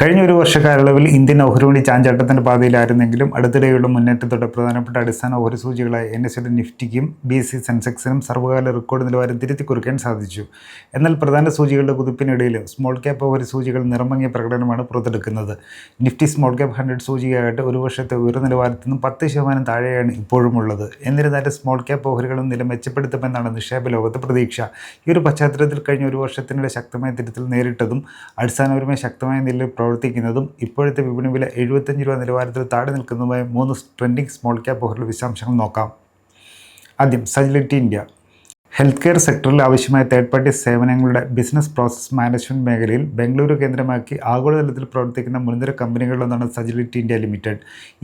കഴിഞ്ഞ ഒരു വർഷ കാലയളവിൽ ഇന്ത്യൻ ഓഹരി വിപണി ചാഞ്ചാട്ടത്തിന്റെ പാതയിലായിരുന്നെങ്കിലും അടുത്തിടെയുള്ള മുന്നേറ്റത്തോടെ പ്രധാനപ്പെട്ട അടിസ്ഥാന ഓഹരി സൂചികളായ എൻ എസ് നിഫ്റ്റിക്കും ബി എസ് സി സെൻസെക്സിനും സർവകാല റെക്കോർഡ് നിലവാരം തിരുത്തി കുറിക്കാൻ സാധിച്ചു. എന്നാൽ പ്രധാന സൂചികളുടെ കുതിപ്പിനിടയിലും സ്മോൾ ക്യാപ്പ് ഓഹരി സൂചികൾ നിറമങ്ങിയ പ്രകടനമാണ് പുറത്തെടുക്കുന്നത്. നിഫ്റ്റി സ്മോൾ ക്യാപ്പ് ഹൺഡ്രഡ് സൂചികയായിട്ട് ഒരു വർഷത്തെ ഉയർന്ന നിലവാരത്തിൽ നിന്നും പത്ത് ശതമാനം താഴെയാണ് ഇപ്പോഴും ഉള്ളത് എന്നിരുന്നാലും സ്മോൾ ക്യാപ്പ് ഓഹരികളും നില മെച്ചപ്പെടുത്തുമെന്നാണ് നിക്ഷേപ ലോകത്ത് പ്രതീക്ഷ. ഈ ഒരു പശ്ചാത്തലത്തിൽ കഴിഞ്ഞ ഒരു വർഷത്തിനിടെ ശക്തമായ തിരുത്തൽ നേരിട്ടതും അടിസ്ഥാനപരമായി ശക്തമായ നിലയിൽ പ്രവർത്തിക്കുന്നതും ഇപ്പോഴത്തെ വിപണി വില എഴുപത്തഞ്ച് രൂപ നിലവാരത്തിൽ താഴെ നിൽക്കുന്നതുമായ മൂന്ന് ട്രെൻഡിങ് സ്മോൾ ക്യാപ്പ് ഓഹരിയുടെ വിശദാംശങ്ങൾ നോക്കാം. ആദ്യം സജിലിറ്റി ഇന്ത്യ. ഹെൽത്ത് കെയർ സെക്ടറിൽ ആവശ്യമായ തേർഡ് പാർട്ടി സേവനങ്ങളുടെ ബിസിനസ് പ്രോസസ് മാനേജ്മെന്റ് മേഖലയിൽ ബംഗളൂരു കേന്ദ്രമാക്കി ആഗോളതലത്തിൽ പ്രവർത്തിക്കുന്ന മുൻനിര കമ്പനികളിലൊന്നാണ് സജിലിറ്റി ഇന്ത്യ ലിമിറ്റഡ്.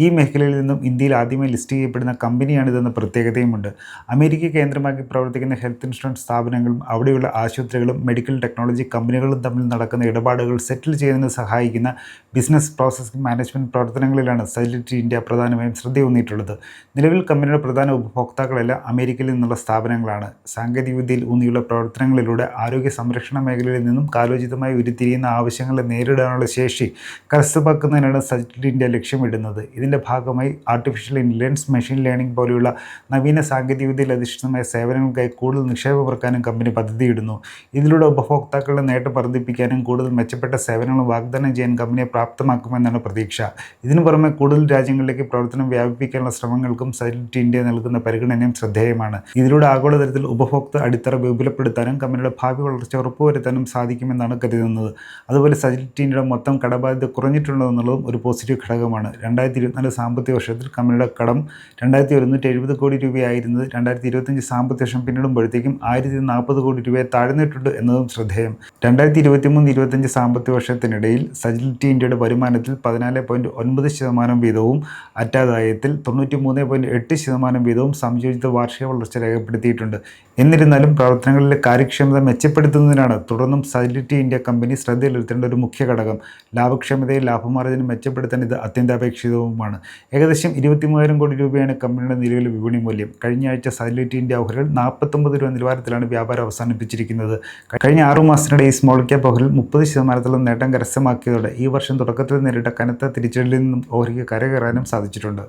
ഈ മേഖലയിൽ നിന്നും ഇന്ത്യയിൽ ആദ്യമായി ലിസ്റ്റ് ചെയ്യപ്പെടുന്ന കമ്പനിയാണിതെന്ന പ്രത്യേകതയുമുണ്ട്. അമേരിക്ക കേന്ദ്രമാക്കി പ്രവർത്തിക്കുന്ന ഹെൽത്ത് ഇൻഷുറൻസ് സ്ഥാപനങ്ങളും അവിടെയുള്ള ആശുപത്രികളും മെഡിക്കൽ ടെക്നോളജി കമ്പനികളും തമ്മിൽ നടക്കുന്ന ഇടപാടുകൾ സെറ്റിൽ ചെയ്യുന്നതിന് സഹായിക്കുന്ന ബിസിനസ് പ്രോസസ് മാനേജ്മെന്റ് പ്രവർത്തനങ്ങളിലാണ് സജിലിറ്റി ഇന്ത്യ പ്രധാനമായും ശ്രദ്ധയൂന്നിയിട്ടുള്ളത് നിലവിൽ കമ്പനിയുടെ പ്രധാന ഉപഭോക്താക്കളെല്ലാം അമേരിക്കയിൽ നിന്നുള്ള സ്ഥാപനങ്ങളാണ്. സാങ്കേതികവിദ്യയിൽ ഊന്നിയുള്ള പ്രവർത്തനങ്ങളിലൂടെ ആരോഗ്യ സംരക്ഷണ മേഖലയിൽ നിന്നും കാലോചിതമായി ഉരുത്തിരിയുന്ന ആവശ്യങ്ങളെ നേരിടാനുള്ള ശേഷി കരസ്ഥമാക്കുന്നതിനാണ് സജിറ്റ് ഇന്ത്യ ലക്ഷ്യമിടുന്നത്. ഇതിന്റെ ഭാഗമായി ആർട്ടിഫിഷ്യൽ ഇന്റലിജൻസ് മെഷീൻ ലേണിംഗ് പോലെയുള്ള നവീന സാങ്കേതികവിദ്യയിൽ അധിഷ്ഠിതമായ സേവനങ്ങൾക്കായി കൂടുതൽ നിക്ഷേപമറക്കാനും കമ്പനി പദ്ധതിയിടുന്നു. ഇതിലൂടെ ഉപഭോക്താക്കളുടെ നേട്ടം വർദ്ധിപ്പിക്കാനും കൂടുതൽ മെച്ചപ്പെട്ട സേവനങ്ങൾ വാഗ്ദാനം ചെയ്യാൻ കമ്പനിയെ പ്രാപ്തമാക്കുമെന്നാണ് പ്രതീക്ഷ. ഇതിനു പുറമെ കൂടുതൽ രാജ്യങ്ങളിലേക്ക് പ്രവർത്തനം വ്യാപിപ്പിക്കാനുള്ള ശ്രമങ്ങൾക്കും സജിറ്റ് ഇന്ത്യ നൽകുന്ന പരിഗണനയും ശ്രദ്ധേയമാണ്. ഇതിലൂടെ ആഗോളതലത്തിൽ ഉപഭോക്തൃ അടിത്തറ വിപുലപ്പെടുത്താനും കമ്പനിയുടെ ഭാവി വളർച്ച ഉറപ്പുവരുത്താനും സാധിക്കുമെന്നാണ് കരുതുന്നത്. അതുപോലെ സജിറ്റ് മൊത്തം കടബാധ്യത കുറഞ്ഞിട്ടുണ്ടെന്നുള്ളതും ഒരു പോസിറ്റീവ് ഘടകമാണ്. രണ്ടായിരത്തി ഇരുപത്തിനാല് സാമ്പത്തിക വർഷത്തിൽ കമ്പനിയുടെ കടം രണ്ടായിരത്തി ഒരുന്നൂറ്റി എഴുപത് കോടി രൂപയായിരുന്നത് രണ്ടായിരത്തി ഇരുപത്തഞ്ച് സാമ്പത്തിക വർഷം പിന്നിടുമ്പോഴത്തേക്കും ആയിരത്തി നാൽപ്പത് കോടി രൂപയെ താഴ്ന്നിട്ടുണ്ട് എന്നതും ശ്രദ്ധേയം. രണ്ടായിരത്തി ഇരുപത്തി മൂന്ന് ഇരുപത്തഞ്ച് സാമ്പത്തിക വർഷത്തിനിടയിൽ സജിലിറ്റി ഇന്ത്യയുടെ വരുമാനത്തിൽ പതിനാല് പോയിന്റ് ഒൻപത് ശതമാനം വീതവും അറ്റാദായത്തിൽ തൊണ്ണൂറ്റി മൂന്ന് പോയിന്റ് എട്ട് ശതമാനം വീതവും സംയോജിത വാർഷിക വളർച്ച രേഖപ്പെടുത്തിയിട്ടുണ്ട്. എന്നിരുന്നാലും പ്രവർത്തനങ്ങളിലെ കാര്യക്ഷമത മെച്ചപ്പെടുത്തുന്നതിനാണ് തുടർന്നും സൈലിറ്റി ഇന്ത്യ കമ്പനി ശ്രദ്ധയിലെടുത്തേണ്ട ഒരു മുഖ്യ ഘടകം. ലാഭക്ഷമതയും ലാഭമാർജനം മെച്ചപ്പെടുത്താൻ ഇത് അത്യന്താപേക്ഷിതവുമാണ്. ഏകദേശം ഇരുപത്തി മൂവായിരം കോടി രൂപയാണ് കമ്പനിയുടെ നിലവിലെ വിപണി മൂല്യം. കഴിഞ്ഞ ആഴ്ച സൈലിറ്റി ഇന്ത്യ ഓഹരിൽ നാൽപ്പത്തൊമ്പത് രൂപ നിലവാരത്തിലാണ് വ്യാപാരം അവസാനിപ്പിച്ചിരിക്കുന്നത്. കഴിഞ്ഞ ആറു മാസത്തിനിടെ ഈ സ്മോൾ ക്യാപ്പ് ഓഹരിൽ മുപ്പത് ശതമാനത്തോളം നേട്ടം കരസ്ഥമാക്കിയതോടെ ഈ വർഷം തുടക്കത്തിൽ നേരിട്ട കനത്ത തിരിച്ചടിയിൽ നിന്നും ഓഹരിക്ക് കരകയറാനും സാധിച്ചിട്ടുണ്ട്.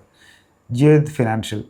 ജിയോ ഫിനാൻഷ്യൽ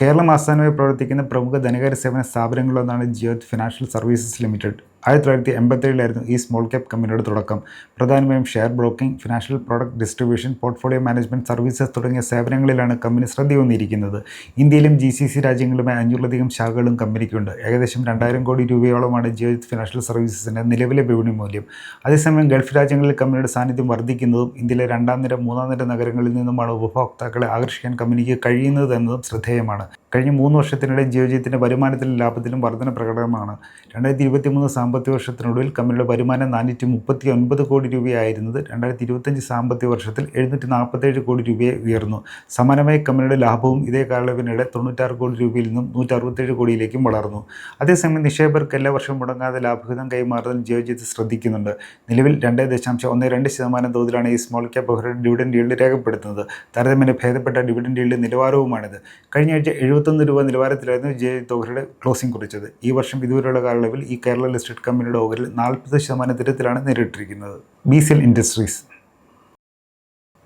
കേരളം ആസ്ഥാനമായി പ്രവർത്തിക്കുന്ന പ്രമുഖ ധനകാര്യ സേവന സ്ഥാപനങ്ങളിലൊന്നാണ് ജിയോത് ഫിനാൻഷ്യൽ സർവീസസ് ലിമിറ്റഡ്. ആയിരത്തി തൊള്ളായിരത്തി എൺപത്തേഴിലായിരുന്നു ഈ സ്മോൾ ക്യാപ് കമ്പനിയുടെ തുടക്കം. പ്രധാനമായും share broking financial product distribution portfolio management services തുടങ്ങിയ സേവനങ്ങളിലാണ് കമ്പനി ശ്രദ്ധയൂന്നിയിരിക്കുന്നത് ഇന്ത്യയിലും ജി സി സി രാജ്യങ്ങളുമായി അഞ്ഞൂറിലധികം ശാഖകളും കമ്പനിക്കുണ്ട് ഏകദേശം രണ്ടായിരം കോടി രൂപയോളമാണ് ജിയോ ഫിനാൻഷ്യൽ സർവീസസിന്റെ നിലവിലെ വിപണി മൂല്യം. അതേസമയം ഗൾഫ് രാജ്യങ്ങളിൽ കമ്പനിയുടെ സാന്നിധ്യം വർദ്ധിക്കുന്നതും ഇന്ത്യയിലെ രണ്ടാം നിര മൂന്നാം നിര നഗരങ്ങളിൽ നിന്നുമാണ് ഉപഭോക്താക്കളെ ആകർഷിക്കാൻ കമ്പനിക്ക് കഴിയുന്നത് എന്നതും ശ്രദ്ധേയമാണ്. കഴിഞ്ഞ മൂന്ന് വർഷത്തിനിടെ ജിയോജിത്തിന്റെ വരുമാനത്തിലും ലാഭത്തിലും വർധന പ്രകടനമാണ്. രണ്ടായിരത്തി ഇരുപത്തി മൂന്ന് സാമ്പത്തിക വർഷത്തിനൊടുവിൽ കമ്പനിയുടെ വരുമാനം നാനൂറ്റി മുപ്പത്തി ഒൻപത് കോടി രൂപയായിരുന്നത് രണ്ടായിരത്തി ഇരുപത്തഞ്ച് സാമ്പത്തിക വർഷത്തിൽ എഴുന്നൂറ്റി നാൽപ്പത്തേഴ് കോടി രൂപയെ ഉയർന്നു. സമാനമായി കമ്പനിയുടെ ലാഭവും ഇതേ കാലയളവിനിടെ തൊണ്ണൂറ്റാറ് കോടി രൂപയിൽ നിന്നും നൂറ്റി അറുപത്തേഴ് കോടിയിലേക്കും വളർന്നു. അതേസമയം നിക്ഷേപകർക്ക് എല്ലാ വർഷവും മുടങ്ങാതെ ലാഭഹിതം കൈമാറുന്നതിൽ ജിയോജിത്ത് ശ്രദ്ധിക്കുന്നുണ്ട്. നിലവിൽ രണ്ട് ദശാംശം ഒന്ന് രണ്ട് ശതമാനം തോതിലാണ് ഈ സ്മോൾ ക്യാപ് ഓഹരി ഡിവിഡൻഡ് ഈൽഡ് രേഖപ്പെടുത്തുന്നത്. താരതമ്യേന ഭേദപ്പെട്ട ഡിവിഡൻഡ് ഈൽഡ് നിലവാരവുമാണിത്. കഴിഞ്ഞ ആഴ്ച എഴുപത്തൊന്ന് രൂപ നിലവാരത്തിലായിരുന്നു ജിയോജിത്ത് ഓഹരിയുടെ ക്ലോസിംഗ് കുറിച്ചത്. ഈ വർഷം ഇതുവരെയുള്ള കാലയളവിൽ ഈ കേരള ലിസ്റ്റഡ് കമ്പനിയുടെ ഓഹരിൽ നാൽപ്പത് ശതമാനം തിരത്തിലാണ് നേരിട്ടിരിക്കുന്നത്. ബി സി എൽ ഇൻഡസ്ട്രീസ്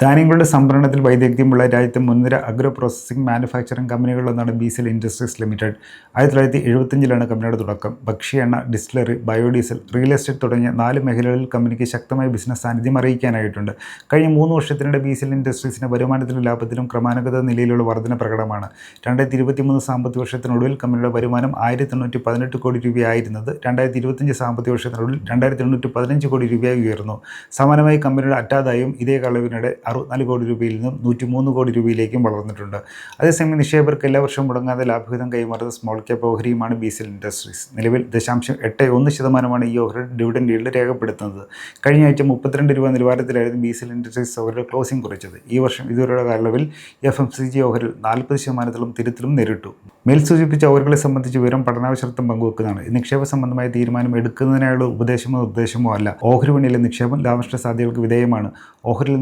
ധാന്യങ്ങളുടെ സംഭരണത്തിൽ വൈദഗ്ധ്യമുള്ള രാജ്യത്തെ മുൻനിര agro processing manufacturing കമ്പനികളിലൊന്നാണ് B C L industries limited ആയിരത്തി തൊള്ളായിരത്തി എഴുപത്തഞ്ചിലാണ് കമ്പനിയുടെ തുടക്കം. ഭക്ഷ്യ എണ്ണ ഡിസ്റ്റിലറി ബയോഡീസൽ റിയൽ എസ്റ്റേറ്റ് തുടങ്ങിയ നാല് മേഖലകളിൽ കമ്പനിക്ക് ശക്തമായ ബിസിനസ് സാന്നിധ്യം അറിയിക്കാനായിട്ടുണ്ട്. കഴിഞ്ഞ മൂന്ന് വർഷത്തിനിടെ ബി സി എൽ ഇൻഡസ്ട്രീസിന്റെ വരുമാനത്തിലും ലാഭത്തിലും ക്രമാനുഗത നിലയിലുള്ള വർധന പ്രകടമാണ് രണ്ടായിരത്തി ഇരുപത്തി മൂന്ന് സാമ്പത്തിക വർഷത്തിനൊടുവിൽ കമ്പനിയുടെ വരുമാനം ആയിരത്തി തൊണ്ണൂറ്റി പതിനെട്ട് കോടി രൂപയായിരുന്നത്. രണ്ടായിരത്തി ഇരുപത്തഞ്ച് സാമ്പത്തിക വർഷത്തിനൊടുവിൽ രണ്ടായിരത്തി തൊണ്ണൂറ്റി പതിനഞ്ച് കോടി രൂപയായി ഉയർന്നു. സമാനമായി കമ്പനിയുടെ അറ്റാദായം ഇതേ കളവിനിടെ അറുപത്തിനാല് കോടി രൂപയിൽ നിന്നും നൂറ്റി മൂന്ന് കോടി രൂപയിലേക്കും വളർന്നിട്ടുണ്ട്. അതേസമയം നിക്ഷേപകർക്ക് എല്ലാ വർഷവും മുടങ്ങാതെ ലാഭവിധം കൈമാറുന്ന സ്മോൾ ക്യാപ് ഓഹരിയുമാണ് ബി സിൽ ഇൻഡസ്ട്രീസ് നിലവിൽ ദശാംശം എട്ട് ഒന്ന് ശതമാനമാണ് ഈ ഓഹരി ഡിവിഡൻഡ് ഈൽഡ് രേഖപ്പെടുത്തുന്നത്. കഴിഞ്ഞ ആഴ്ച മുപ്പത്തിരണ്ട് രൂപ നിലവാരത്തിലായിരുന്നു ബി സിൽ ഇൻഡസ്ട്രീസ് ഓഹരിയുടെ ക്ലോസിംഗ് കുറിച്ചത്. ഈ വർഷം ഇതുവരെയുള്ള കാലയളവിൽ എഫ് എം സി ജി ഓഹരിൽ നാൽപ്പത് ശതമാനത്തിലും തിരുത്തലും നേരിട്ടു. മേൽ സൂചിപ്പിച്ച ഓഹരികളെ സംബന്ധിച്ച് വിവരം പഠനാവശ്യത്വം പങ്കുവെക്കുന്നതാണ്. നിക്ഷേപ സംബന്ധമായ തീരുമാനം എടുക്കുന്നതിനായുള്ള ഉപദേശമോ നിർദ്ദേശമോ അല്ല. ഓഹരി വിപണിയിലെ നിക്ഷേപം ലാഭനഷ്ട സാധ്യതകൾക്ക് വിധേയമാണ്. ഓഹരിയിൽ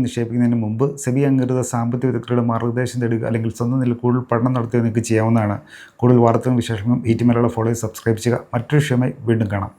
നിക്ഷേപിക്കുന്നതിന് മുമ്പ് സെബി അംഗീകൃത സാമ്പത്തിക വിദഗ്ധരുടെ മാർഗനിർദ്ദേശം തേടുക അല്ലെങ്കിൽ സ്വന്തം നില കൂടുതൽ പഠനം നടത്തുക നിങ്ങൾക്ക് ചെയ്യാവുന്നതാണ്. കൂടുതൽ വാർത്തകളും വിശേഷങ്ങളും ഈ ടി മലയാളം ഫോളോ സബ്സ്ക്രൈബ് ചെയ്യുക. മറ്റൊരു വിഷയമായി വീണ്ടും കാണാം.